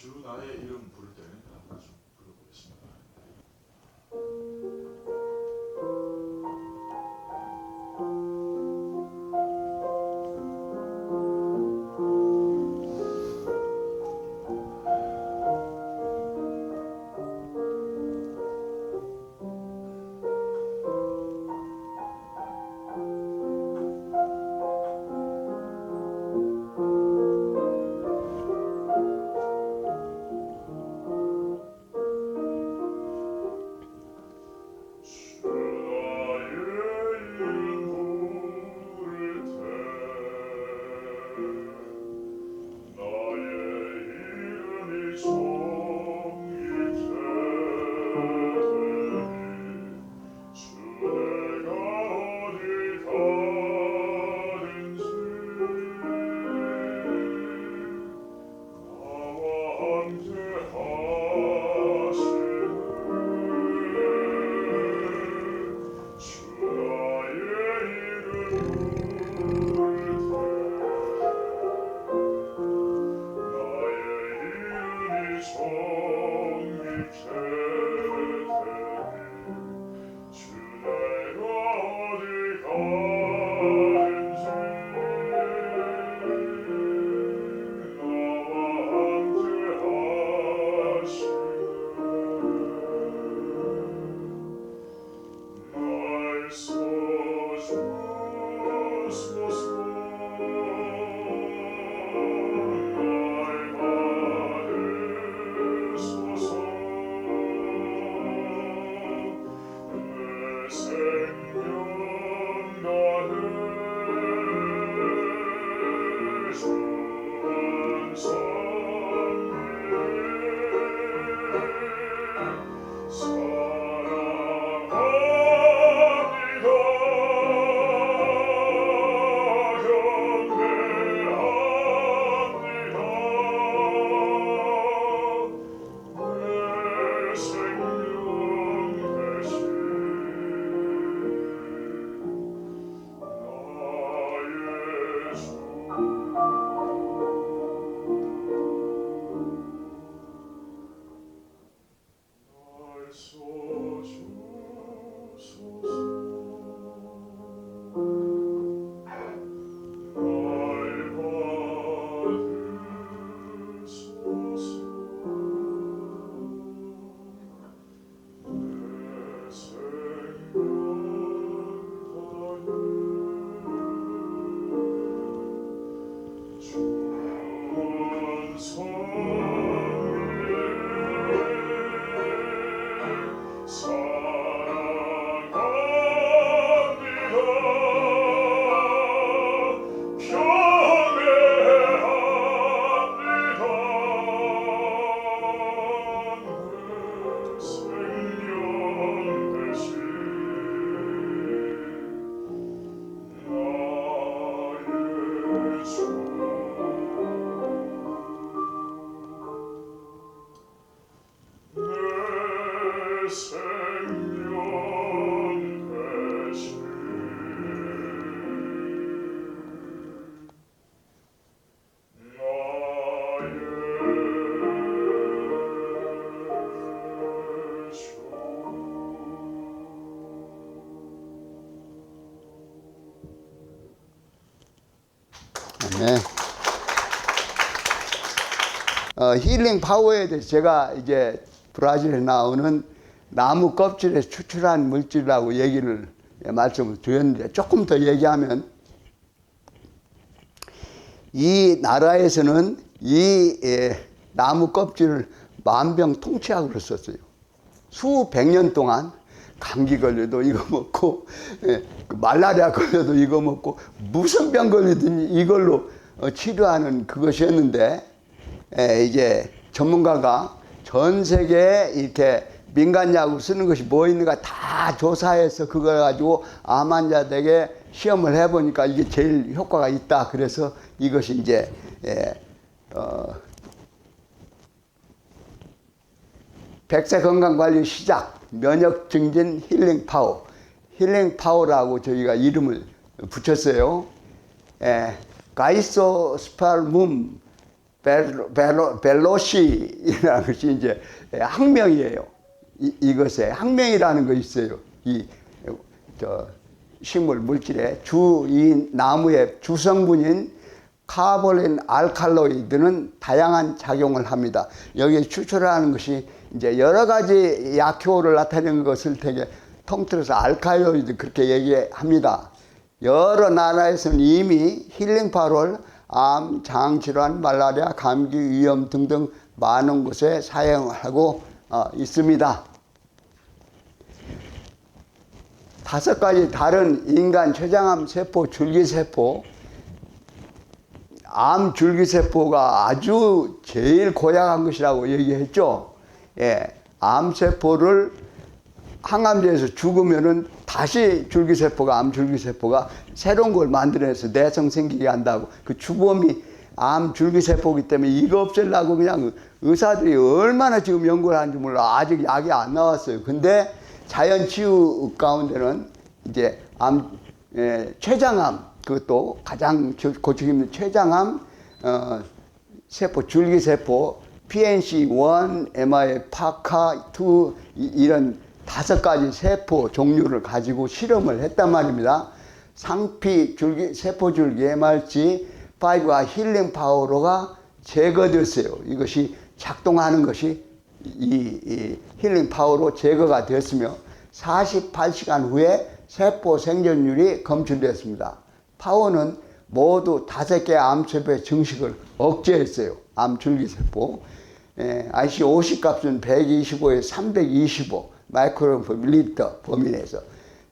주 나의 이름 부를 어, 힐링 파워에 대해서 제가 이제 브라질에 나오는 나무 껍질에 추출한 물질이라고 얘기를 예, 말씀을 드렸는데 조금 더 얘기하면 이 나라에서는 이 예, 나무 껍질을 만병통치약으로 썼어요. 수백 년 동안 감기 걸려도 이거 먹고 예, 그 말라리아 걸려도 이거 먹고 무슨 병 걸리든지 이걸로 어, 치료하는 그것이었는데 예, 이제 전문가가 전 세계에 이렇게 민간약으로 쓰는 것이 뭐 있는가 다 조사해서 그걸 가지고 암 환자들에게 시험을 해보니까 이게 제일 효과가 있다. 그래서 이것이 이제 예, 어, 백세 건강 관리 시작 면역 증진 힐링 파워 힐링 파워라고 저희가 이름을 붙였어요. 예, 가이소 스팔룸 벨로, 벨로, 벨로시라는 것이 이제 학명이에요. 이, 이것에 학명이라는 거 있어요. 이, 저, 식물 물질의 주, 이 나무의 주성분인 카볼린 알칼로이드는 다양한 작용을 합니다. 여기에 추출하는 것이 이제 여러 가지 약효를 나타내는 것을 되게 통틀어서 알칼로이드 그렇게 얘기합니다. 여러 나라에서는 이미 힐링파를 암, 장질환, 말라리아, 감기, 위염 등등 많은 곳에 사용하고 어, 있습니다. 다섯 가지 다른 인간 췌장암 세포, 줄기세포, 암 줄기세포가 아주 제일 고약한 것이라고 얘기했죠. 예, 암세포를 항암제에서 죽으면은 다시 줄기세포가 암 줄기세포가 새로운 걸 만들어내서 내성 생기게 한다고 그 주범이 암 줄기세포기 때문에 이거 없애려고 그냥 의사들이 얼마나 지금 연구를 하는지 몰라 아직 약이 안 나왔어요. 근데 자연 치유 가운데는 이제 암 예, 췌장암 그것도 가장 고치기 힘든 췌장암 어, 세포 줄기세포 PNC1, MI 파카 2 이- 이런 다섯 가지 세포 종류를 가지고 실험을 했단 말입니다. 상피 줄기 세포 줄기 MRG 5가 힐링 파워로가 제거됐어요. 이것이 작동하는 것이 이, 이 힐링 파워로 제거가 되었으며 48시간 후에 세포 생존율이 검출됐습니다. 파워는 모두 다섯 개 암세포의 증식을 억제했어요. 암 줄기세포. 예, IC 50 값은 125에 325 마이크로밀리터 범위 내에서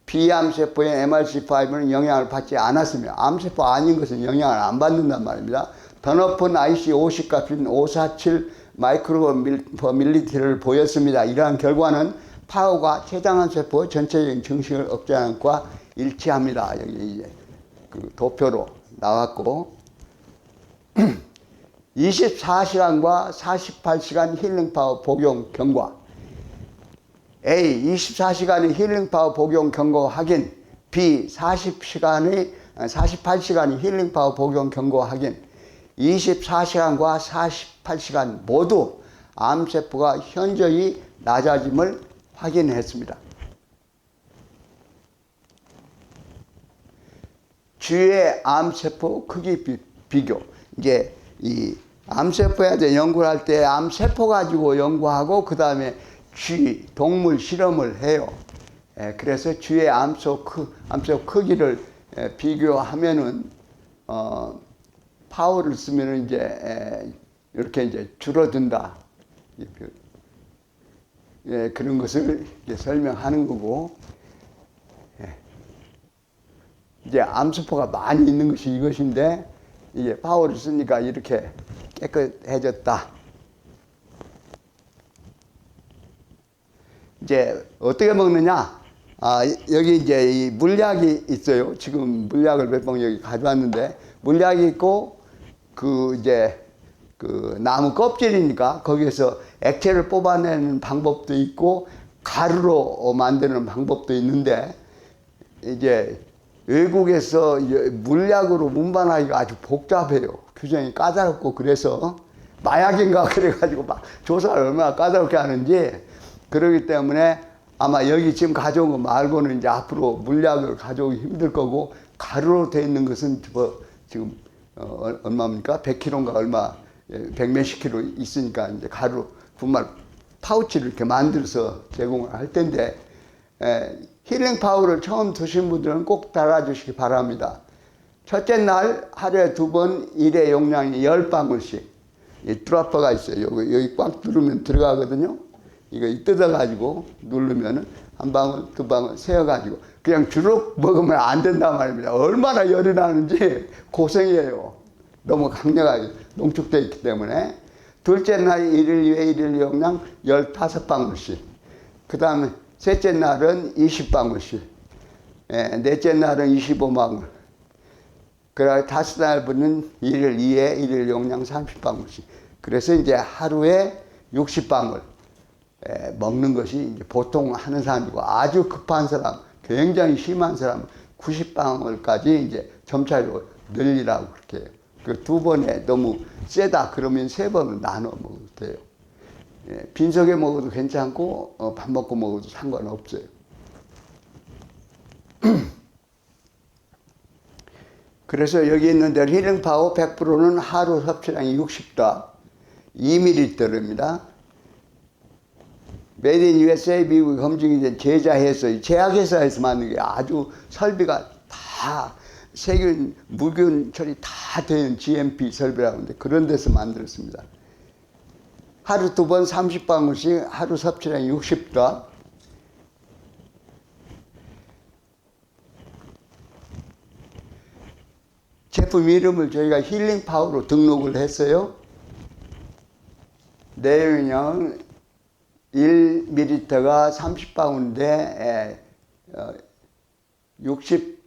비암세포의 MRC5는 영향을 받지 않았으며 암세포 아닌 것은 영향을 안 받는단 말입니다. 더 높은 IC 50 값인 547 마이크로 밀리터를 보였습니다. 이러한 결과는 파워가 췌장암 세포 전체적인 증식을 억제하는 것과 일치합니다. 여기 이제 그 도표로 나왔고 24시간과 48시간 힐링 파워 복용 경과 A 24시간의 힐링 파워 복용 경고 확인 B 40시간의 48시간의 힐링 파워 복용 경고 확인 24시간과 48시간 모두 암세포가 현저히 낮아짐을 확인했습니다. 주의 암세포 크기 비, 비교. 이제 이 암세포에 대해 연구를 할 때 암세포 가지고 연구하고 그 다음에 쥐, 동물 실험을 해요. 예, 그래서 쥐의 암소 크, 암소 크기를 예, 비교하면은 어, 파워를 쓰면은 이제 에, 이렇게 이제 줄어든다. 예, 그런 것을 설명하는 거고. 이제 암수포가 많이 있는 것이 이것인데 이게 파워를 쓰니까 이렇게 깨끗해졌다. 이제 어떻게 먹느냐? 아, 여기 이제 이 물약이 있어요. 지금 물약을 몇번 여기 가져왔는데 물약이 있고 그 이제 그 나무 껍질이니까 거기에서 액체를 뽑아내는 방법도 있고 가루로 만드는 방법도 있는데 이제 외국에서 물약으로 운반하기가 아주 복잡해요. 규정이 까다롭고 그래서 마약인가 그래가지고 막 조사를 얼마나 까다롭게 하는지 그러기 때문에 아마 여기 지금 가져온 거 말고는 이제 앞으로 물약을 가져오기 힘들 거고 가루로 되어 있는 것은 뭐 지금 어, 얼마입니까? 100kg인가 얼마, 100몇십 킬로 있으니까 이제 가루 분말 파우치를 이렇게 만들어서 제공을 할 텐데 에, 힐링 파워를 처음 드신 분들은 꼭 달아주시기 바랍니다. 첫째 날 하루에 두 번 일의 용량이 열 방울씩 이 드라퍼가 있어요. 여기, 여기 꽉 누르면 들어가거든요. 이거 뜯어가지고 누르면은 한 방울, 두 방울 세어가지고 그냥 주룩 먹으면 안 된단 말입니다. 얼마나 열이 나는지 고생이에요. 너무 강력하게 농축되어 있기 때문에. 둘째 날 일일 이외 일일 용량 열다섯 방울씩. 그 다음에 셋째 날은 20방울씩. 예, 넷째 날은 25방울. 그래 다섯 날분은 일일 2회 일일 용량 30방울씩. 그래서 이제 하루에 60방울 에, 먹는 것이 보통 하는 사람이고 아주 급한 사람, 굉장히 심한 사람 90방울까지 이제 점차로 늘리라고 그렇게 그두 번에 너무 세다 그러면 세 번을 나눠 먹어도 돼요. 예, 빈속에 먹어도 괜찮고 어, 밥 먹고 먹어도 상관없어요. 그래서 여기 있는 대로 힐링 파워 100%는 하루 섭취량이 60도 2ml입니다. 메이드 인 USA 미국 검증이 된 제자회사, 제약회사에서 만든 게 아주 설비가 다 세균, 무균 처리 다된 GMP 설비라고 하는데 그런 데서 만들었습니다. 하루 두 번 30방울씩 하루 섭취량 60도 제품 이름을 저희가 힐링 파워로 등록을 했어요. 내용은 1ml가 30방울인데 60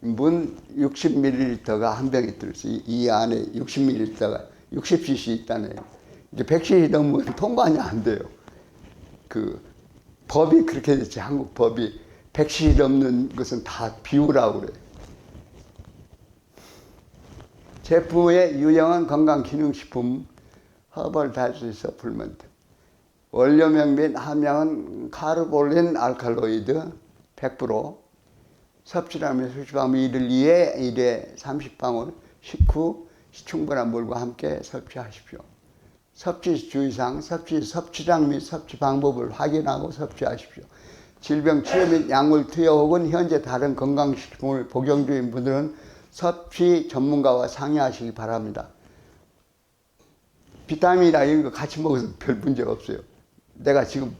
문 60ml가 한 병에 들어있어요. 이, 이 안에 60ml가 60cc 있다네요. 이제 100cc 넘으면 통관이 안 돼요. 그 법이 그렇게 됐지. 한국 법이 100cc 넘는 것은 다 비우라고 그래요. 제품의 유형은 건강기능식품 허벌 다이어트 서플먼트 원료명 및 함량은 카르볼린 알칼로이드 100% 섭취량의 수시방울 1일 2에 1에 30방울 식후 충분한 물과 함께 섭취하십시오. 섭취 주의사항, 섭취 섭취량 및 섭취 방법을 확인하고 섭취하십시오. 질병 치료 및 약물 투여 혹은 현재 다른 건강식품을 복용 중인 분들은 섭취 전문가와 상의하시기 바랍니다. 비타민이나 이런 거 같이 먹어서 별 문제가 없어요. 내가 지금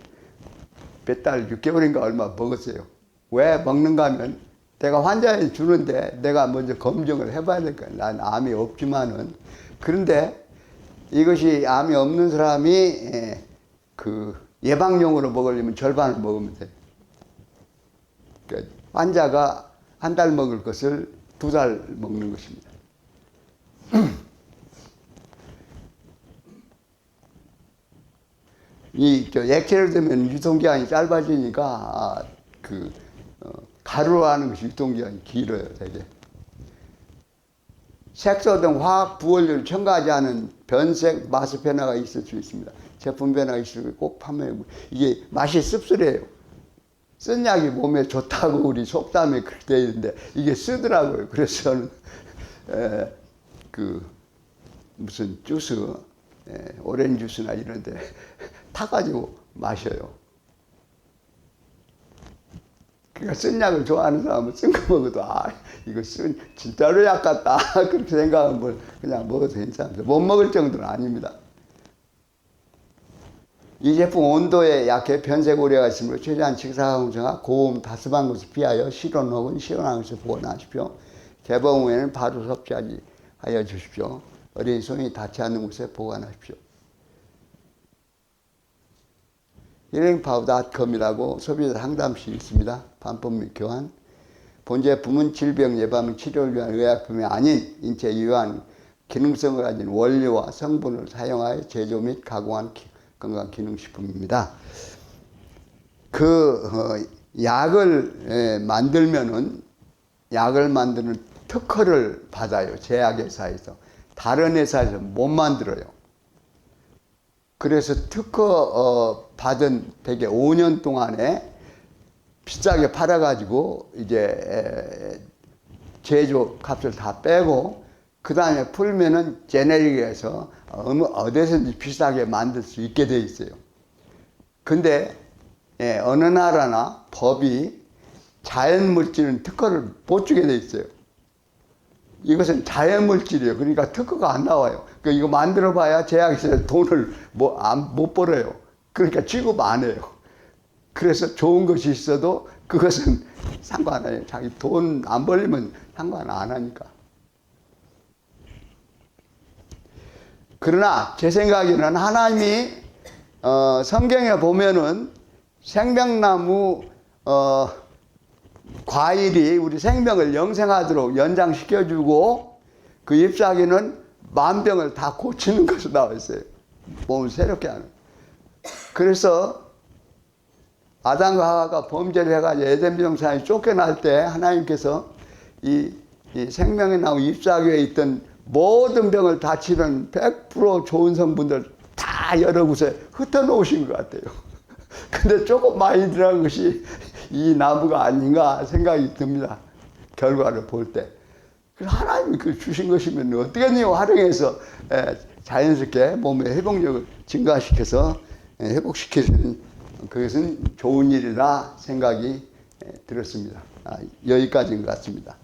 몇 달, 6개월인가 얼마 먹었어요. 왜 먹는가 하면 내가 환자에 주는데 내가 먼저 검증을 해봐야 될 거야. 난 암이 없지만은. 그런데 이것이 암이 없는 사람이 예, 그 예방용으로 먹으려면 절반을 먹으면 돼. 그러니까 환자가 한 달 먹을 것을 두 달 먹는 것입니다. 이저 액체를 되면 유통기한이 짧아지니까 아, 그 어, 가루로 하는 것이 유통기한이 길어요, 되게. 색소 등 화학 부원료를 첨가하지 않은 변색 맛의 변화가 있을 수 있습니다. 제품 변화가 있을 때꼭 판매 이게 맛이 씁쓸해요. 쓴 약이 몸에 좋다고 우리 속담에 그렇게 돼 있는데 이게 쓰더라고요. 그래서 저는 에, 그 무슨 주스, 에, 오렌지 주스나 이런데 타가지고 마셔요. 그러니까 쓴 약을 좋아하는 사람은 쓴 거 먹어도 아 이거 쓴 진짜로 약 같다 그렇게 생각하면 뭘 그냥 먹어도 괜찮습니다. 못 먹을 정도는 아닙니다. 이 제품 온도에 약해 변색 우려가 있으므로 최대한 직사광선과 고온 다습한 곳을 피하여 실온 혹은 시원한 곳에 보관하십시오. 개봉 후에는 바로 섭취하지 하여 주십시오. 어린 손이 닿지 않는 곳에 보관하십시오. 힐링파우더닷컴이라고 소비자 상담실이 있습니다. 반품 및 교환. 본 제품은 질병 예방 및 치료를 위한 의약품이 아닌 인체 유효한 기능성을 가진 원료와 성분을 사용하여 제조 및 가공한 기- 건강기능식품입니다. 그 어, 약을 에, 만들면은 약을 만드는 특허를 받아요. 제약회사에서. 다른 회사에서 못 만들어요. 그래서 특허 어, 받은 대개 5년 동안에 비싸게 팔아가지고 이제 에, 제조 값을 다 빼고 그 다음에 풀면은 제네릭에서 어느 어디서든지 비싸게 만들 수 있게 돼 있어요. 근데 예, 어느 나라나 법이 자연 물질은 특허를 못 주게 돼 있어요. 이것은 자연 물질이에요. 그러니까 특허가 안 나와요. 그 이거 만들어 봐야 제약회사 돈을 뭐, 안, 못 벌어요. 그러니까 취급 안 해요. 그래서 좋은 것이 있어도 그것은 상관 안 해요. 자기 돈 안 벌리면 상관 안 하니까. 그러나 제 생각에는 하나님이 어, 성경에 보면은 생명나무 어, 과일이 우리 생명을 영생하도록 연장시켜주고 그 잎사귀는 만병을 다 고치는 것으로 나와 있어요. 몸을 새롭게 하는. 그래서 아담과 하와가 범죄를 해가지고 에덴 동산에 쫓겨날 때 하나님께서 이 이 생명의 나무 잎사귀에 있던 모든 병을 다 치는 100% 좋은 성분들 다 여러 곳에 흩어놓으신 것 같아요. 근데 조금 많이 들어간 것이 이 나무가 아닌가 생각이 듭니다. 결과를 볼 때. 하나님이 그 주신 것이면 어떻게든지 활용해서 에, 자연스럽게 몸의 회복력을 증가시켜서 에, 회복시키는 그것은 좋은 일이라 생각이 에, 들었습니다. 아, 여기까지인 것 같습니다.